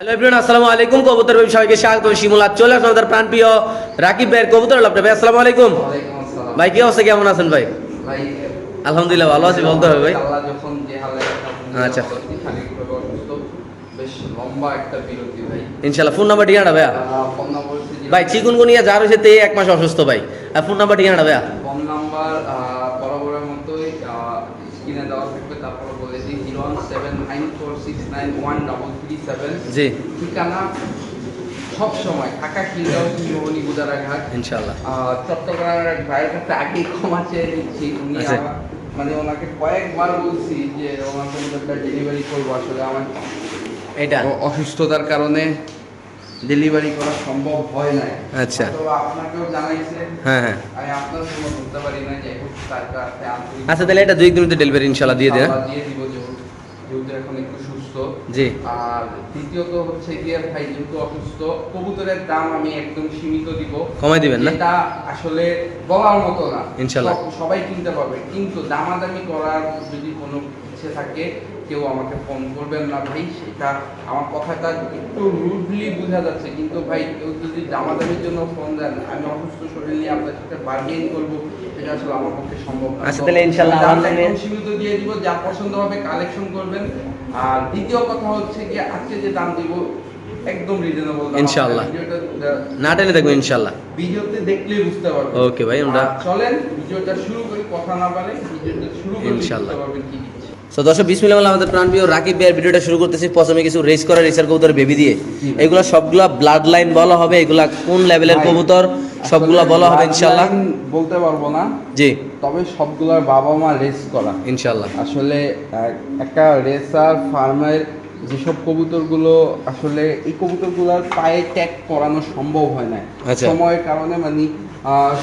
Hello everyone আসসালামু আলাইকুম কবুতর ব্যবসায়ীকে স্বাগত শিমুলা চলে আসুন আমাদের প্রাণপ্রিয় রাকিব ভাইয়ের কবুতর লাভ ভাই আসসালামু আলাইকুম। ভাই কি অবস্থা? কেমন আছেন ভাই? আলহামদুলিল্লাহ ভালো আছি বলতে হবে ভাই। আচ্ছা। ইনশাল্লাহ ফোন নাম্বার ঠিকানা ভাইয়া? ভাই চিকুনগুনিয়া যার হয়েছে তে এক মাস অসুস্থ ভাই। আর ফোন নাম্বার ঠিকানা ভাইয়া? ফোন নাম্বার বরাবরের মতোই স্ক্রিনে দেওয়া থাকবে, তারপর বলে দিই, 01794691337 জি। ঠিকানা ঢাকা গুদারাঘাট। ইনশাল্লাহ। আহ, চট্টগ্রামের এক ভাইয়ের কাছে আগে ক্ষমা চেয়ে নিচ্ছি। উনি। মানে ওনাকে কয়েকবার বলছি যে ওনার ডেলিভারি করব আসলে আমার এটা। অসুস্থতার কারণে ডেলিভারি করা সম্ভব হয় না আচ্ছা। তো আপনাকেও জানাইছে। হ্যাঁ হ্যাঁ। আমি আপনার জন্য বলতে পারি না যে এখন তার কাছে আচ্ছা তাহলে এটা দুই দিনের ডেলিভারি ইনশাল্লাহ দিয়ে দেন। দিয়ে দিব যেহেতু এখন একটু সুস্থ জি। আর দ্বিতীয়ত হচ্ছে গিয়ে ভাই যেহেতু অসুস্থ কবুতরের দাম আমি একদম সীমিত দিব। কমাই দিবেন না? এটা আসলে বলার মতো না। ইনশাল্লাহ। সবাই কিনতে পারবে। কিন্তু দামাদামি করার যদি কোনো ইচ্ছে থাকে কেউ আমাকে ফোন করবেন না ভাই। সেটা আমার কথাটা একটু রুডলি বোঝা যাচ্ছে। কিন্তু ভাই কেউ যদি দামাদামির জন্য ফোন দেন আমি অসুস্থ শরীর নিয়ে আপনার সাথে বার্গেন করব আসলে আমার পক্ষে সম্ভব না। আচ্ছা, তাহলে ইনশাল্লাহ সীমিত দিয়ে দিব। যা পছন্দ হবে কালেকশন করবেন। আর দ্বিতীয় কথা হচ্ছে কি আজকে যে দাম দিব একদম রিজনেবল ইনশাআল্লাহ। না টেনে দেখবেন ইনশাল্লাহ ভিডিওতে দেখলেই বুঝতে পারবেন। ওকে ভাই আমরা চলেন ভিডিওটা শুরু করি কথা না বলে ভিডিওটা শুরু করে ইনশাআল্লাহ। কি তো দর্শক বিসমিল্লাহ আমাদের প্রাণপ্রিয় রাকিব ভাইয়ের ভিডিওটা শুরু করতেছি। প্রথমে কিছু রেস করা রেসার কবুতর বেবি দিয়ে। এগুলো সবগুলা ব্লাড লাইন বলা হবে এগুলা কোন লেভেলের কবুতর? সবগুলা বলা হবে ইনশাল্লাহ বলতে পারব না। জি। তবে সবগুলোর বাবা মা রেস করা। ইনশাল্লাহ আসলে এক- একটা রেসার ফার্মের যেসব কবুতরগুলো আসলে এই কবুতরগুলোর পায়ে ট্যাগ করানো সম্ভব হয় না আচ্ছা। সময়ের কারণে মানে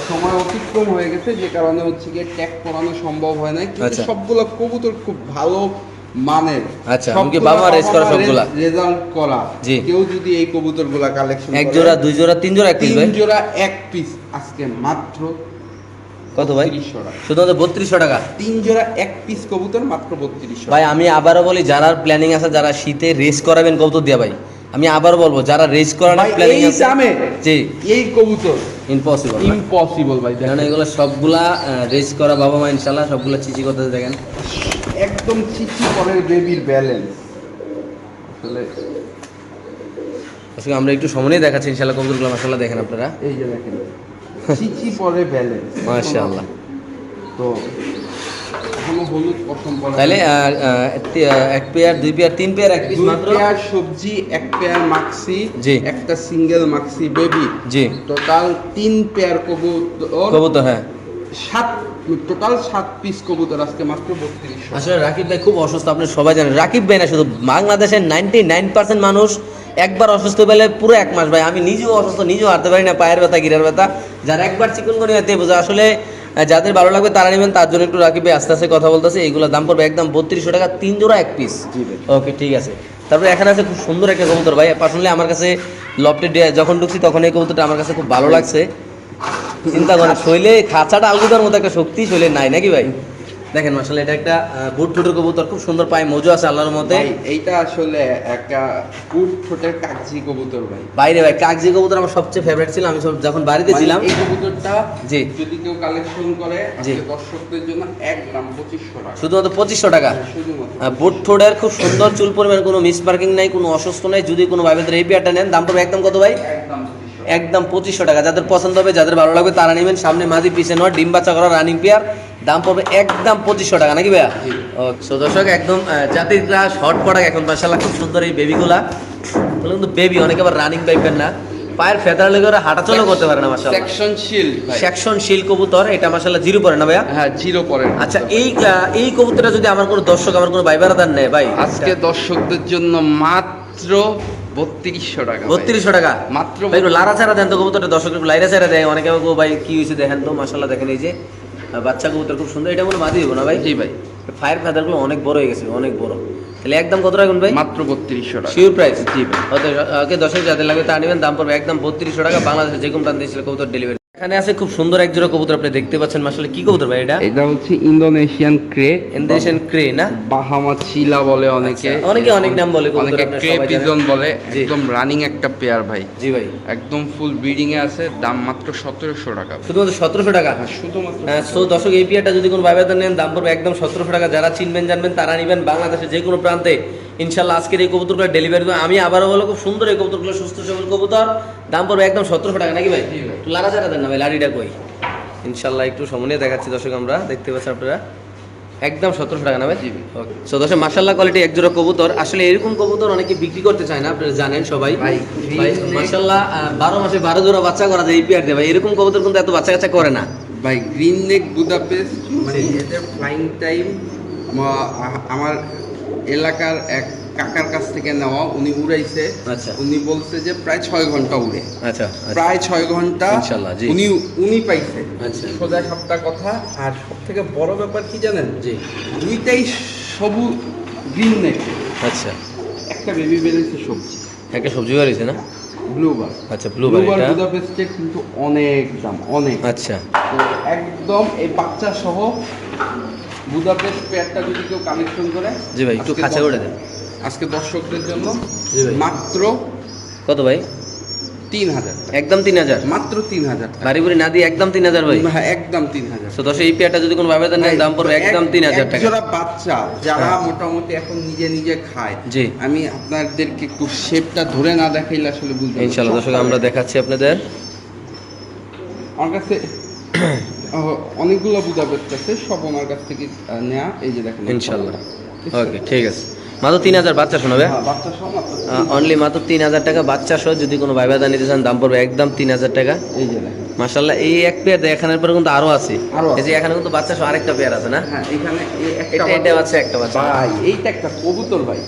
সময় অতিক্রম হয়ে গেছে যে কারণে হচ্ছে গিয়ে ট্যাগ করানো সম্ভব হয় না কিন্তু আচ্ছা। সবগুলো কবুতর খুব ভালো মানের আচ্ছা, এমনকি বাবা race করা সবগুলা? রেজাল্ট করা। জি। কেউ যদি এই কবুতরগুলা কালেকশন এক জোড়া দুই জোড়া তিন জোড়া এক পিস তিন জোড়া এক পিস আজকে মাত্র কত ভাই? 3200 শুধুমাত্র বত্রিশশো টাকা? তিন জোড়া এক পিস কবুতর মাত্র বত্রিশশো ভাই আমি আবারও বলি যারা প্ল্যানিং আছে যারা শীতে রেস করাবেন কবুতর দিয়া ভাই। আমি আবারও বলব যারা রেস করানোর না প্ল্যানিং এই দামে জি। এই কবুতর। ইম্পসিবল ইম্পসিবল ভাই কারণ এগুলো সবগুলা রেস করা বাবা মা ইনশাল্লাহ সবগুলা চিচি কথা দেখেন। একদম চিচি পরের বেবির ব্যালেন্স আসলে আসলে আমরা একটু সময় দেখাচ্ছি ইনশাল্লাহ কবুতরগুলো মাসাল্লাহ দেখেন আপনারা। এই যে দেখেন। চিচি পরে ব্যালেন্স মাশাআল্লাহ। তো এখনও হলুদ প্রথম পরে তাহলে এক পেয়ার দুই পেয়ার তিন পেয়ার এক পিস মাত্র? পেয়ার সবজি এক পেয়ার মাক্সি জি। একটা সিঙ্গেল মাক্সি বেবি। জি। টোটাল তিন পেয়ার কবুতর। কবুতর হ্যাঁ। সাত টোটাল সাত পিস কবুতর আজকে মাত্র বত্রিশশো। আসলে রাকিব ভাই খুব অসুস্থ আপনি সবাই জানেন। রাকিব ভাই না শুধু বাংলাদেশের নাইনটি নাইন পার্সেন্ট মানুষ একবার অসুস্থ পেলে পুরো এক মাস ভাই। আমি নিজেও অসুস্থ নিজেও হাঁটতে পারি না পায়ের ব্যথা গিরার ব্যথা। যারা একবার চিকন করে হতে বোঝা আসলে যাদের ভালো লাগবে তারা নেবেন তার জন্য একটু রাখবে আস্তে আস্তে কথা বলতেছে। এইগুলো দাম পড়বে একদম বত্রিশশো টাকা তিন জোড়া এক পিস ওকে ঠিক আছে। তারপরে এখানে আছে খুব সুন্দর একটা কবুতর ভাই। পার্সোনালি আমার কাছে লফটে যখন ঢুকছি তখন এই কবুতরটা আমার কাছে খুব ভালো লাগছে। চিন্তা করেন শৈলে খাঁচাটা আলগুদার মতো একটা শক্তি শৈলে নাই নাকি ভাই? দেখেন মাসাল এটা একটা বুট ফুটের কবুতর খুব সুন্দর পায়ে মজু আছে আল্লাহর মতে। এইটা আসলে একটা খুব ছোটের কাগজি কবুতর ভাই। বাইরে ভাই কাগজি কবুতর আমার সবচেয়ে ফেভারিট ছিল আমি সব- যখন বাড়িতে ছিলাম এই কবুতরটা জি। যদি কেউ কালেকশন করে জি। দর্শকদের জন্য একদম পঁচিশশো টাকা। শুধুমাত্র পঁচিশশো টাকা। বুট ঠোঁটের খুব সুন্দর চুল পরিমাণ কোনো মিস পার্কিং নাই কোনো অসুস্থ নাই যদি কোনো ভাইবেদের এই পেয়ারটা নেন দাম পড়বে একদম কত ভাই? একদম পঁচিশশো একদম পঁচিশশো টাকা। যাদের পছন্দ হবে যাদের ভালো লাগবে তারা নেবেন সামনে মাঝি পিছনে নয় ডিম বাচ্চা করা রানিং পেয়ার দাম পড়বে একদম পঁচিশশো টাকা নাকি ভাইয়া। সো দর্শক একদম জাতির গ্রাস হট প্রোডাক্ট এখন মাসাল্লাহ খুব সুন্দর এই বেবিগুলা কিন্তু বেবি অনেকে আবার রানিং পাইবেন না। পায়ের ফেদার লেগে ওরা হাঁটাচলাও করতে পারে না মাসাল্লাহ সেকশন ভাই। সেকশন শিল কবুতর এটা মাসাল্লাহ জিরো পড়ে না ভাইয়া? হ্যাঁ জিরো পরে আচ্ছা এই এই কবুতরটা যদি আমার কোনো দর্শক আমার কোনো ভাই বেড়াদার নেয় ভাই? আজকে দর্শকদের জন্য মাত্র বত্রিশশো টাকা বত্রিশশো টাকা? মাত্র লারা ছাড়া দেন তো কবুতরটা দর্শক লাইরা ছাড়া দেয়। অনেকে ভাই কি হয়েছে দেখেন তো? মাসাল্লাহ দেখেন এই যে। বাচ্চা কবুতর খুব সুন্দর। এটা মনে মাদি দেবো না ভাই? জি ভাই। ফায়ার ফেদারগুলো অনেক বড় হয়ে গেছে অনেক বড়। তাহলে একদম কত রাখুন ভাই? মাত্র বত্রিশশো টাকা। শিওর প্রাইস জি ভাই। ওকে হাজার যাদের লাগবে তা নেবেন দাম পড়বে একদম বত্রিশশো টাকা। বাংলাদেশে যে কোনো প্রান্তে দিয়েছিল কবুতর ডেলিভারি এখানে আছে খুব সুন্দর এক জোড়া কবুতর আপনি দেখতে পাচ্ছেন। আসলে কি কবুতর ভাই এটা? এটা হচ্ছে ইন্দোনেশিয়ান ক্রে ইন্ডিয়ান ক্রে না? বাহামা চিলা বলে অনেকে। আচ্ছা, অনেকে অনেক নাম বলে অনেকে ক্রে পিজন বলে একদম রানিং একটা পেয়ার ভাই। জি ভাই। একদম ফুল ব্রিডিং এ আছে দাম মাত্র সতেরোশো টাকা। শুধুমাত্র সতেরোশো টাকা? হ্যাঁ, শুধুমাত্র হ্যাঁ সো দর্শক এই পিয়াটা যদি কোনো ভাইবাদার নেন দাম পড়বে একদম সতেরোশো টাকা। যারা চিনবেন জানবেন তারা নেবেন বাংলাদেশের যে কোনো প্রান্তে। ইনশাল্লাহ আজকের এই কবুতরগুলো ডেলিভারি দেবো। আমি আবারও বলো খুব সুন্দর এই কবুতরগুলো সুস্থ সবল কবুতর। দাম পড়বে একদম সতেরোশো টাকা নাকি ভাই? লাড়া চাড়া দেন না ভাই লাড়িটা কই? ইনশাল্লাহ একটু সময় দেখাচ্ছি দর্শক আমরা দেখতে পাচ্ছি আপনারা? একদম সতেরোশো টাকা না ভাই জি। ভাই। ওকে সো দর্শক মার্শাল্লাহ কোয়ালিটি এক জোড়া কবুতর। আসলে এরকম কবুতর অনেকে বিক্রি করতে চায় না আপনারা জানেন সবাই। মার্শাল্লাহ বারো মাসে বারো জোড়া বাচ্চা করা যায় এই পিয়ার দিয়ে। ভাই এরকম কবুতর কিন্তু এত বাচ্চা কাচ্চা করে না। ভাই গ্রিন নেক বুদাপেস্ট মানে এদের ফ্লাইং টাইম আমার এলাকার এক কাকার কাছ থেকে নেওয়া উনি উড়াইছে। আচ্ছা। উনি বলছে যে প্রায় ছয় ঘণ্টা উড়ে। আচ্ছা প্রায় ছয় ঘণ্টা উনি উনি পাইছে। আচ্ছা। সোজা সপ্তাহ কথা। আর সব থেকে বড় ব্যাপার কি জানেন? যে দুইটাই সবুজ গ্রিন নেক আচ্ছা। একটা বেবি বেরিয়েছে সবজি। একটা সবজি বাড়িছে না? ব্লুবার আচ্ছা ব্লুবার এটা। কিন্তু অনেক দাম অনেক। আচ্ছা। তো একদম এই বাচ্চা সহ বুদাপেস্ট পেয়ারটা যদি কেউ কালেকশন করে জি ভাই একটু খাঁচা করে দেন। আজকে দর্শকদের জন্য মাত্র কত ভাই? তিন হাজার একদম তিন হাজার? মাত্র তিন হাজার। বাড়ি বুড়ি না দিয়ে একদম তিন হাজার ভাই? হ্যাঁ একদম তিন হাজার তো দশ এই পেয়ারটা যদি কোনো ভাবে দেন দাম পড়বে একদম তিন হাজার টাকা। বাচ্চা যারা হ্যাঁ। মোটামুটি এখন নিজে নিজে খায়। জি। আমি আপনাদেরকে একটু শেপটা ধরে না দেখাইলে আসলে বুঝতে ইনশাল্লাহ দর্শক আমরা দেখাচ্ছি আপনাদের। আমার কাছে অনেকগুলো বুদাপেস্ট আছে সব আমার কাছ থেকে নেওয়া এই যে দেখেন ইনশাল্লাহ ওকে ঠিক আছে। মাত্র তিন হাজার বাচ্চা শোনাবে? হ্যাঁ, বাচ্চা সহ মাত্র তিন অনলি মাত্র তিন হাজার টাকা বাচ্চা সহ যদি কোনো ভাই ভাইদা নিতে চান দাম পড়বে একদম তিন হাজার টাকা। এই যে দেখেন। মাসাল্লাহ এই এক পেয়ার দেখানোর পরে কিন্তু আরও আছে। এই যে এখানে কিন্তু বাচ্চা সহ আরেকটা পেয়ার আছে না? হ্যাঁ এখানে এটা এটা বাচ্চা একটা বাচ্চা। ভাই এইটা একটা কবুতর ভাই।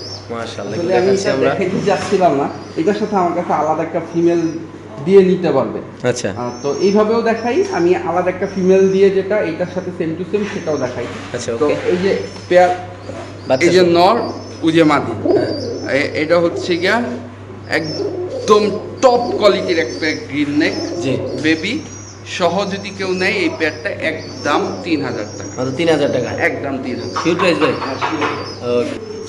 আমি আমরা। যাচ্ছিলাম না। এটার সাথে আমার কাছে আলাদা একটা ফিমেল দিয়ে নিতে পারবে। আচ্ছা। তো এইভাবেও দেখাই আমি আলাদা একটা ফিমেল দিয়ে যেটা এটার সাথে সেম টু সেম সেটাও দেখাই। আচ্ছা তো এই যে পেয়ার এই যে নর উজে মাদি। হ্যাঁ। এটা হচ্ছে গিয়া একদম টপ কোয়ালিটির একটা গ্রিন নেক জি। বেবি সহ যদি কেউ নেয় এই পেয়ারটা একদম তিন হাজার টাকা। তিন হাজার টাকা। একদম তিন হাজার। শিওর প্রাইস ভাই।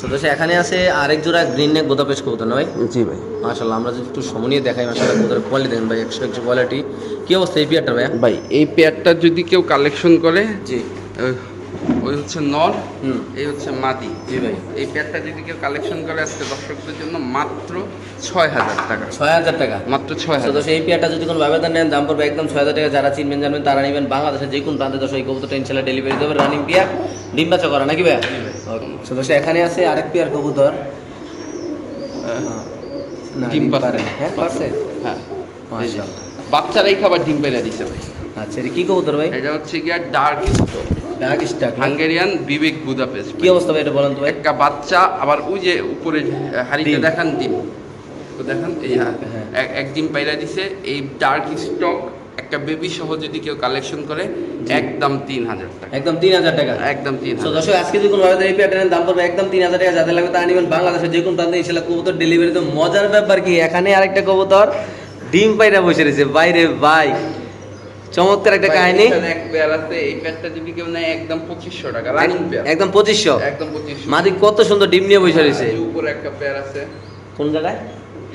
ওকে এখানে আছে আরেক জোড়া গ্রিন নেক গোদাপেশ কবুতর না ভাই? জি ভাই। মাশাআল্লাহ আমরা যদি একটু সময় নিয়ে দেখাই মাশাআল্লাহ কবুতরের কোয়ালিটি দেখেন ভাই একশো একশো কোয়ালিটি কি অবস্থা এই পিয়ারটা ভাই? ভাই এই পেয়ারটা যদি কেউ কালেকশন করে জি। ওই- হচ্ছে নর এই হচ্ছে মাদি। জি ভাই। এই পেয়ারটা যদি কেউ কালেকশন করে আজকে দর্শকদের জন্য মাত্র ছয় হাজার টাকা। ছয় হাজার টাকা? মাত্র ছয় হাজার। দোষে এই পেয়ারটা যদি কোনো ব্যবধান নেন দাম পড়বে একদম ছয় হাজার টাকা। যারা চিনবেন জানবেন তারা নেবেন বাংলাদেশের যে কোনো প্রান্তে দোষে এই কবুতরটা ইনশাল্লাহ ডেলিভারি দেবে। রানিং পিয়ার ডিম বাচ্চা করা নাকি ভাই? তো দোষে এখানে আছে আরেক পেয়ার কবুতর। ডিম। পারে। হ্যাঁ পারছে। হ্যাঁ। বাচ্চারাই খাবার ডিম পেড়ে দিছে ভাই। আচ্ছা এটা কি কবুতর ভাই? এটা হচ্ছে গিয়া ডার্ক ডাক স্টাক হাঙ্গেরিয়ান বিবেক বুদাপেস্ট কি অবস্থা ভাই এটা বলেন তো ভাই। একটা বাচ্চা আবার ওই যে উপরে হাড়িতে দেখান ডিম। তো দেখেন এই হ্যাঁ, হ্যাঁ। এক- ডিম পাইরা দিছে এই ডার্ক স্টক একটা বেবি সহ যদি কেউ কালেকশন করে একদম তিন হাজার টাকা। একদম তিন হাজার টাকা। একদম তিন তো দর্শক আজকে যদি কোনো ভাবে এই প্যাটার্নের দাম পড়বে একদম তিন হাজার টাকা। যাদের লাগবে তারা নেবেন বাংলাদেশের যে কোনো প্রান্তে। ইনশাল্লাহ কবুতর ডেলিভারি তো মজার ব্যাপার কি? এখানে আরেকটা কবুতর ডিম পাইরা বসে রয়েছে। বাইরে ভাই। চমৎকার একটা কাহিনী। এক পেয়ার আছে এই পেয়ারটা যদি কেউ নেয় একদম পঁচিশশো টাকা রানিং পেয়ার। একদম পঁচিশশো? একদম পঁচিশশো। মাদি কত সুন্দর ডিম নিয়ে বসে রয়েছে। উপরে একটা পেয়ার আছে। কোন জায়গায়?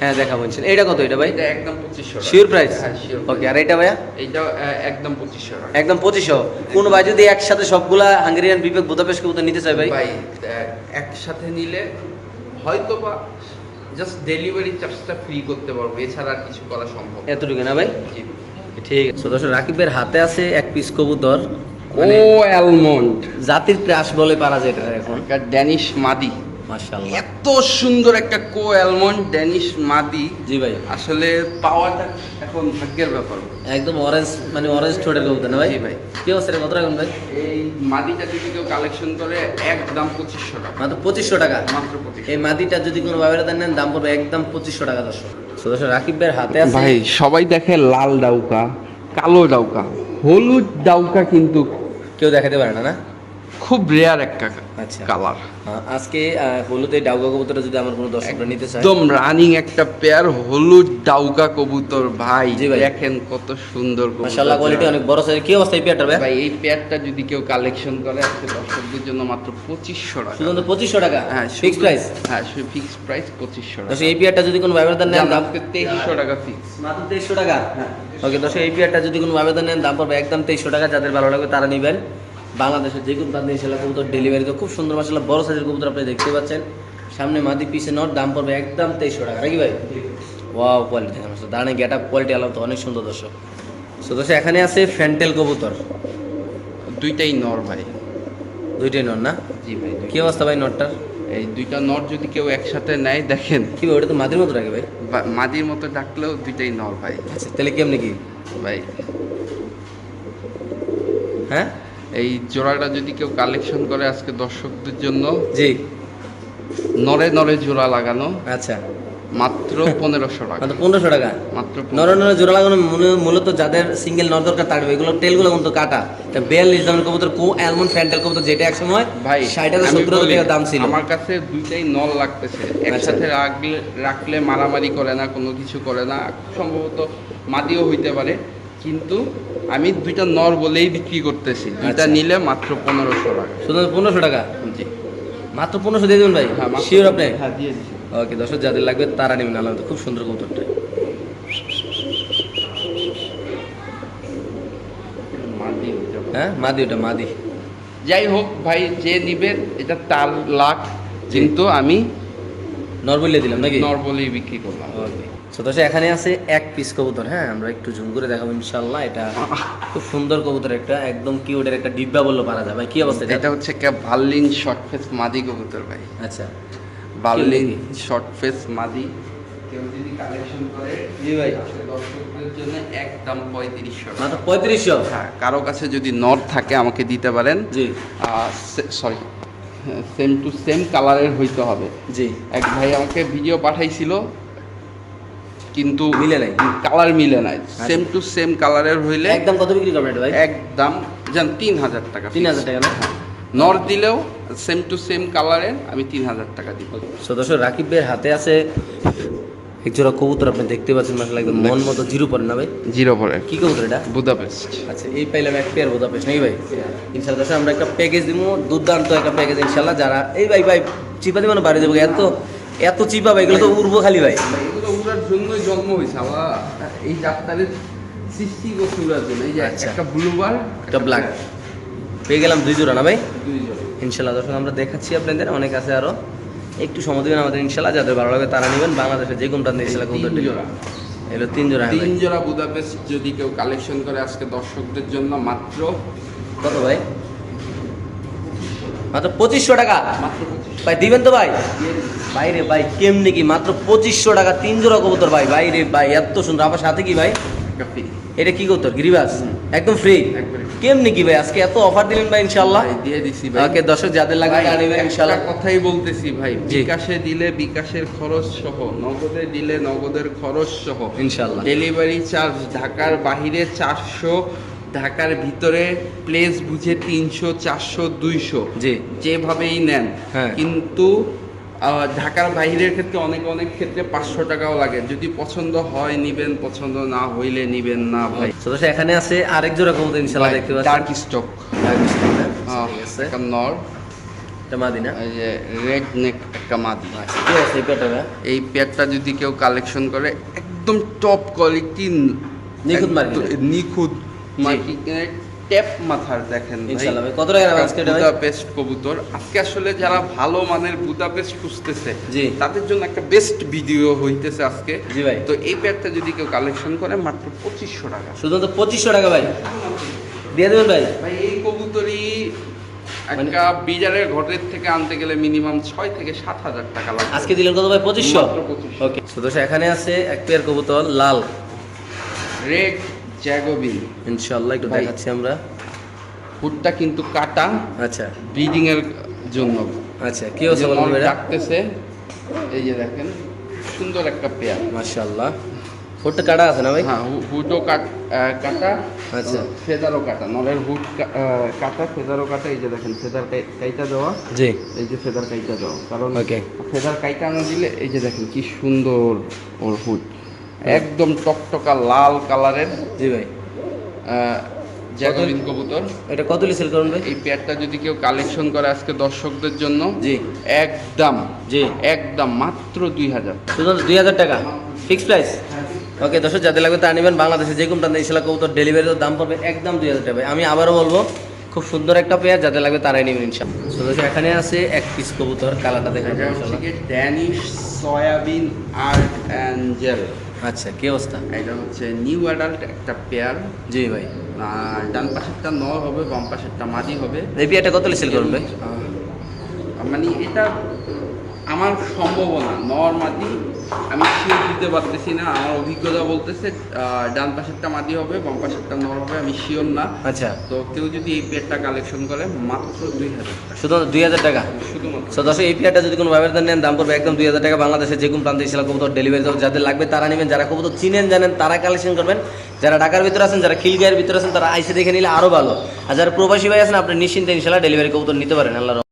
হ্যাঁ দেখা বলছেন। এটা কত এটা ভাই? একদম পঁচিশশো শিওর প্রাইস হ্যাঁ ওকে আর এটা ভাইয়া? এইটা একদম পঁচিশশো টাকা। একদম পঁচিশশো। কোন ভাই যদি একসাথে সবগুলা হাঙ্গেরিয়ান বিবেক বুদাপেশ কবুতর নিতে চাই ভাই? ভাই একসাথে নিলে হয়তো বা জাস্ট ডেলিভারি চার্জটা ফ্রি করতে পারব। এছাড়া আর কিছু করা সম্ভব এতটুকু না ভাই? জি। ঠিক আছে। দর্শক রাকিবের হাতে আছে এক পিস কবুতর। ও অ্যালমন্ড। জাতির ক্রাশ বলে পারা যায় এটা এখন ড্যানিশ মাদি। মাশাআল্লাহ। এত সুন্দর একটা কো অ্যালমন্ড ড্যানিশ মাদি। জি ভাই। আসলে পাওয়াটা এখন ভাগ্যের ব্যাপার। একদম অরেঞ্জ মানে অরেঞ্জ ঠোঁটের কবুতর না ভাই? ভাই। কি অবস্থা কত রাখুন ভাই? এই মাদিটা যদি কেউ কালেকশন করে একদম পঁচিশশো টাকা। মাত্র পঁচিশশো টাকা? মাত্র এই মাদিটা যদি কোনো ভাবে নেন দাম পড়বে একদম পঁচিশশো টাকা দর্শক। দর্শক রাকিব ভাইয়ের হাতে আছে। ভাই সবাই দেখে লাল ডাউকা কালো ডাউকা হলুদ ডাউকা কিন্তু কেউ দেখাতে পারে না না? খুব রেয়ার একটা আচ্ছা। কালার হ্যাঁ, আজকে আহ, হলুদ এই ডাউগা কবুতরটা যদি আমার কোনো দর্শকরা নিতে চায়। একদম রানিং একটা পেয়ার হলুদ ডাউকা কবুতর ভাই। দেখেন কত সুন্দর মাশাআল্লাহ কোয়ালিটি অনেক বড় সাইজ কি অবস্থা এই পেয়ারটার ভাই? ভাই এই পেয়ারটা যদি কেউ কালেকশন করে আজকে দর্শকদের জন্য মাত্র পঁচিশশো টাকা। শুধু পঁচিশশো টাকা? হ্যাঁ ফিক্স প্রাইস হ্যাঁ ফিক্স প্রাইস পঁচিশশো টাকা। দর্শক এই পেয়ারটা যদি কোনো ব্যবধান নেন দাম আজকে তেইশশো টাকা ফিক্স মাত্র তেইশশো টাকা? হ্যাঁ। ওকে দর্শক এই পেয়ারটা যদি কোনো ব্যবধান নেন দাম পড়বে একদম তেইশশো টাকা। যাদের ভালো লাগবে তারা নেবেন। বাংলাদেশের যে কোনো প্রান্তে ইনশাল্লাহ কবুতর ডেলিভারি তো খুব সুন্দর মাসাল্লাহ বড় সাইজের কবুতর আপনি দেখতে পাচ্ছেন। সামনে মাদি পিছে নট দাম পড়বে একদম তেইশশো টাকা নাকি ভাই? ওয়াও কোয়ালিটি দেখেন আসলে দাঁড়ানে গেট আপ কোয়ালিটি আলাদা তো অনেক সুন্দর দর্শক। সো দর্শক এখানে আছে ফ্যান্টেল কবুতর। দুইটাই নর ভাই। দুইটাই নর না? জি ভাই কি অবস্থা ভাই নটটার এই দুইটা নর যদি কেউ একসাথে নেয় দেখেন। কি ভাই ওটা তো মাদির মতো রাখে ভাই। মাদির মতো ডাকলেও দুইটাই নর ভাই। আচ্ছা তাহলে কেমনি কি? ভাই। হ্যাঁ? এই জোড়াটা যদি কেউ কালেকশন করে আজকে দর্শকদের জন্য জি। নরে নরে জোড়া লাগানো। আচ্ছা। মাত্র পনেরোশো টাকা। পনেরোশো টাকা? মাত্র নর নর জোড়া লাগানো মূলত যাদের সিঙ্গেল নর দরকার থাকবে এগুলো টেলগুলো কিন্তু কাটা। বিয়াল্লিশ দামের কবুতর কো অ্যালমন্ড ফ্যান্টাল কবুতর যেটা এক সময় ভাই ষাট হাজার সত্তর টাকা দাম ছিল। আমার কাছে দুইটাই নল লাগতেছে। একসাথে রাখলে রাখলে মারামারি করে না কোনো কিছু করে না। সম্ভবত মাদিও হইতে পারে। কিন্তু আমি দুইটা নর বলেই বিক্রি করতেছি। দুইটা আচ্ছা। নিলে মাত্র পনেরোশো টাকা। শুধু পনেরোশো টাকা? জি। মাত্র পনেরোশো দিয়ে দেবেন ভাই? হ্যাঁ শিওর আপনি? হ্যাঁ দিয়ে দিচ্ছি ওকে দর্শক যাদের লাগবে তারা নেবেন। আলাদা খুব সুন্দর পারে। হ্যাঁ মাদি ওটা মাদি। যাই হোক ভাই যে নিবেন এটা তার লাখ। কিন্তু আমি নর বলিয়ে দিলাম নাকি? নর বলেই বিক্রি করলাম। ওকে সো দর্শক এখানে আছে এক পিস কবুতর হ্যাঁ? আমরা একটু জুম করে দেখাবো ইনশাল্লাহ এটা খুব সুন্দর কবুতর একটা একদম কিউটের একটা ডিব্বা বলল পারা যায়। ভাই কি অবস্থা এটা? হচ্ছে একটা বার্লিন শর্ট ফেস মাদি কবুতর ভাই। আচ্ছা। বার্লিন? শর্ট ফেস মাদি। কেউ যদি কালেকশন করে জি ভাই। দর্শকদের জন্য একদম পঁয়ত্রিশশো টাকা। মাত্র পঁয়ত্রিশশো? হ্যাঁ কারও কাছে যদি নট থাকে আমাকে দিতে পারেন। জি। সরি সেম টু সেম কালারের হইতে হবে। জি। এক ভাই আমাকে ভিডিও পাঠাইছিল কিন্তু মিলে নাই। কালার মিলে নাই। সেম টু সেম কালারের হইলে একদম কত বিক্রি করবেন এটা ভাই? একদম যান তিন হাজার টাকা তিন হাজার টাকা না? নর দিলেও সেম টু সেম কালারের আমি তিন হাজার টাকা দিব। সদস্য রাকিব ভাইয়ের হাতে আছে এক জোড়া কবুতর আপনি দেখতে পাচ্ছেন মাসাল একদম মন মতো জিরো পরে না ভাই? জিরো পরে কি কবুতর এটা? বুদাপেস্ট। আচ্ছা এই পাইলাম এক পেয়ার পেশ নাকি ভাই? ইনশাল্লাহ আমরা একটা প্যাকেজ দিব দুর্দান্ত একটা প্যাকেজ ইনশাল্লাহ যারা এই ভাই ভাই চিপা দিব না বাড়ি দেবো এত এত চিপা ভাই এগুলো তো উড়বো খালি ভাই। জন্যই জন্ম হয়েছে। আবার এই ডাক্তারের সৃষ্টি করছে জন্য। এই যে আচ্ছা। একটা ব্লুবার একটা ব্ল্যাক পেয়ে গেলাম দুই জোড়া না ভাই? দুইজন ইনশাল্লাহ দর্শক আমরা দেখাচ্ছি আপনাদের। অনেক আছে আরও। একটু সময় দেবেন আমাদের ইনশাল্লাহ। যাদের ভালো লাগে তারা নেবেন। বাংলাদেশে যে কোন প্রান্তে ইনশাল্লাহ তিন জোড়া এগুলো তিন জোড়া তিন জোড়া বুদাপেস্ট যদি কেউ কালেকশন করে আজকে দর্শকদের জন্য মাত্র কত ভাই? মাত্র পঁচিশশো টাকা। ভাই দিবেন তো ভাই? বাইরে ভাই কেমনি কি? মাত্র পঁচিশশো টাকা তিন জোড়া কবুতর ভাই। ভাই রে ভাই এত সুন্দর। আমার সাথে কি ভাই? এটা কি কবুতর? গিরিবাস? একদম ফ্রি কেমনি কি ভাই? আজকে এত অফার দিলেন ভাই ইনশাল্লাহ দিয়ে দিছি ভাই। ওকে দর্শক যাদের লাগবে তারা নেবেন কথাই বলতেছি ভাই বিকাশে দিলে বিকাশের খরচ সহ নগদে দিলে নগদের খরচ সহ ইনশাল্লাহ ডেলিভারি চার্জ ঢাকার বাহিরে চারশো ঢাকার ভিতরে প্লেস বুঝে তিনশো চারশো দুইশো। জি। যেভাবেই নেন। হ্যাঁ। কিন্তু ঢাকার বাইরের ক্ষেত্রে অনেক অনেক ক্ষেত্রে পাঁচশো টাকাও লাগে। যদি পছন্দ হয় নিবেন পছন্দ না হইলে নিবেন না ভাই। তো এখানে আছে আরেক জোড়া ইনশাল্লাহ দেখতে পাচ্ছেন ডার্ক স্টক আছে। একটা নর। এই যে রেড নেক একটা মাদি। আচ্ছা কি আছে এই পেয়ারটা এই পেয়ারটা যদি কেউ কালেকশন করে একদম টপ কোয়ালিটি নিখুঁত নিখুঁত মার্কিংয়ের মাথার দেখেন কত টাকা আজকে বুদাপেস্ট কবুতর। আজকে আসলে যারা ভালো মানের বুদাপেস্ট খুঁজতেছে তাদের জন্য একটা বেস্ট ভিডিও হইতেছে আজকে। তো এই পেয়ারটা যদি কেউ কালেকশন করে মাত্র পঁচিশশো টাকা। শুধুমাত্র পঁচিশশো টাকা ভাই। দিয়ে দেবেন ভাই। ভাই এই কবুতরই মানে- একটা বিজারের ঘরের থেকে আনতে গেলে মিনিমাম ছয় থেকে সাত হাজার টাকা লাগবে। আজকে দিলেন কত ভাই? পঁচিশশো? ওকে তো এখানে আছে এক পেয়ার কবুতর লাল। রেড জ্যাগোবিন ইনশাল্লাহ একটু দেখাচ্ছি আমরা। হুডটা কিন্তু কাটা আচ্ছা। ব্রিডিং এর জন্য। আচ্ছা কি হচ্ছে বলুন ডাকতেছে এই যে দেখেন সুন্দর একটা পেয়ার। মাশাআল্লাহ। ফুটটা কাটা আছে না ভাই? হ্যাঁ হু- হুডও কাট কাটা আচ্ছা। ফেদারও কাটা। নলের কা- কাটা ফেদারও কাটা। এই যে দেখেন ফেদার কাইটা দেওয়া। জি। এই যে ফেদার কাইটা দেওয়া। কারণ Okay. ফেদার কাইটা না দিলে এই যে দেখেন কি সুন্দর ওর হুড। একদম টকটকা লাল কালারের। জি ভাই। জ্যাকোবিন কবুতর। এটা কত সেল করুন ভাই? এই পেয়ারটা যদি কেউ কালেকশন করে আজকে দর্শকদের জন্য জি। একদম জি। একদম মাত্র দুই হাজার। দুই হাজার টাকা। ফিক্স প্রাইস ওকে দর্শক যাদের লাগবে তা নেবেন। বাংলাদেশে যে কোনটা ইনশাল্লাহ কবুতর ডেলিভারির দাম পড়বে একদম দুই হাজার টাকা ভাই। আমি আবারও বলব খুব সুন্দর একটা পেয়ার যাদের লাগবে তারাই নেবেন দর্শক এখানে আছে এক পিস কবুতর কালারটা দেখেন ড্যানিশ সয়াবিন আর্ট অ্যাঞ্জেল আচ্ছা কি অবস্থা? এটা হচ্ছে নিউ অ্যাডাল্ট একটা পেয়ার জি ভাই। আর ডান পাশেরটা নর হবে বাম পাশেরটা মাদি হবে। এই পেয়ারটা কত লিসেল করবে? মানে এটা আমার সম্ভাবনা নর মাদি আমি শিওর দিতে পারতেছি না আমার অভিজ্ঞতা বলতেছে ডান পাশেরটা মাদি হবে বাম পাশেরটা নর হবে আমি শিওর না। আচ্ছা। তো কেউ যদি এই পেয়ারটা কালেকশন করে মাত্র দুই হাজার টাকা। শুধুমাত্র দুই হাজার টাকা? শুধুমাত্র। দর্শক এই পেয়ারটা যদি কোনো ব্যবহার নেন দাম পড়বে একদম দুই হাজার টাকা বাংলাদেশে যে কোনো প্রান্তে ইসলাম কবুতর ডেলিভারি যাদের লাগবে তারা নেবেন যারা কবুতর চিনেন জানেন তারা কালেকশন করবেন। যারা ঢাকার ভিতরে আছেন যারা খিলগাঁয়ের ভিতরে আছেন তারা আইসে দেখে নিলে আরও ভালো। আর যারা প্রবাসী ভাই আছেন আপনি নিশ্চিন্তে ইনশাল্লাহ ডেলিভারি কবুতর নিতে পারেন আল্লাহর